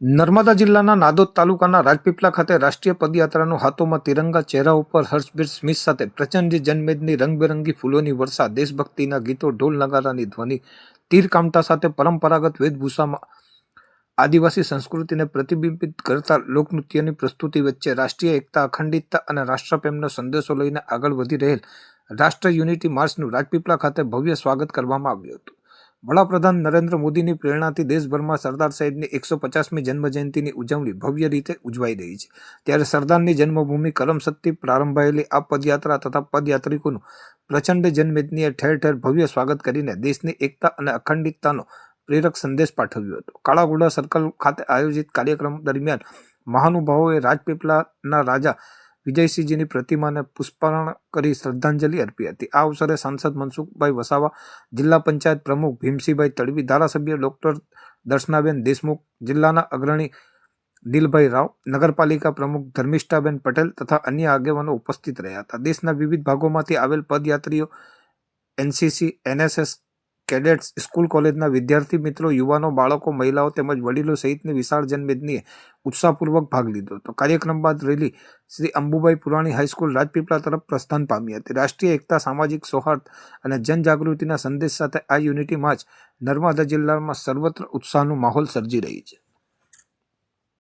નર્મદા જિલ્લાના નાદોદ તાલુકાના રાજપીપળા ખાતે રાષ્ટ્રીય પદયાત્રાનું હાથોમાં તિરંગા ચહેરા ઉપર હર્ષબીર સ્મિત સાથે પ્રચંડ જનમેદની રંગબેરંગી ફૂલોની વર્ષા દેશભક્તિના ગીતો, ઢોલ નગારાની ધ્વનિ, તીર કામતા સાથે પરંપરાગત વેદભૂષામાં આદિવાસી સંસ્કૃતિને પ્રતિબિંબિત કરતા લોકનૃત્યની પ્રસ્તુતિ વચ્ચે રાષ્ટ્રીય એકતા, અખંડિતતા અને રાષ્ટ્રપ્રેમનો સંદેશો લઈને આગળ વધી રહેલ રાષ્ટ્ર યુનિટી માર્ચનું રાજપીપળા ખાતે ભવ્ય સ્વાગત કરવામાં આવ્યું હતું. વડાપ્રધાન નરેન્દ્ર મોદીની પ્રેરણાથી દેશભરમાં સરદાર સાહેબની એકસો પચાસમી જન્મજયંતિની ઉજવણી ભવ્ય રીતે ઉજવાઈ રહી છે. ત્યારે સરદારની જન્મભૂમિ કરમસદથી પ્રારંભાયેલી આ પદયાત્રા તથા પદયાત્રિકોનું પ્રચંડ જનમેદનીએ ઠેર ઠેર ભવ્ય સ્વાગત કરીને દેશની એકતા અને અખંડિતતાનો પ્રેરક સંદેશ પાઠવ્યો હતો. કાળાઘોડા સર્કલ ખાતે આયોજિત કાર્યક્રમ દરમિયાન મહાનુભાવોએ રાજપીપળાના રાજા વિજયસિંહજીની પ્રતિમાને પુષ્પાર્ણ કરી શ્રદ્ધાંજલિ અર્પી હતી. આ અવસરે સાંસદ મનસુખભાઈ વસાવા, જિલ્લા પંચાયત પ્રમુખ ભીમસિંહભાઈ તડવી, ધારાસભ્ય ડોક્ટર દર્શનાબેન દેશમુખ, જિલ્લાના અગ્રણી નીલભાઈ રાવ, નગરપાલિકા પ્રમુખ ધર્મિષ્ઠાબેન પટેલ તથા અન્ય આગેવાનો ઉપસ્થિત રહ્યા હતા. દેશના વિવિધ ભાગોમાંથી આવેલ પદયાત્રીઓ, એનસીસી, એનએસએસ કેડેટ્સ સ્કૂલ કોલેજના વિદ્યાર્થી મિત્રો, યુવાનો, બાળકો, મહિલાઓ તેમજ વડીલો સહિતની વિશાળ જનમેદનીએ ઉત્સાહપૂર્વક ભાગ લીધો હતો. કાર્યક્રમ બાદ rally Shri Ambubhai Purani high school Rajpipla તરફ પ્રસ્થાન પામી હતી. રાષ્ટ્રીય એકતા, સામાજિક સૌહાર્દ અને જનજાગૃતિના સંદેશ સાથે આ યુનિટી માર્ચ નર્મદા જિલ્લામાં સર્વત્ર ઉત્સાહનો માહોલ સર્જી રહી છે.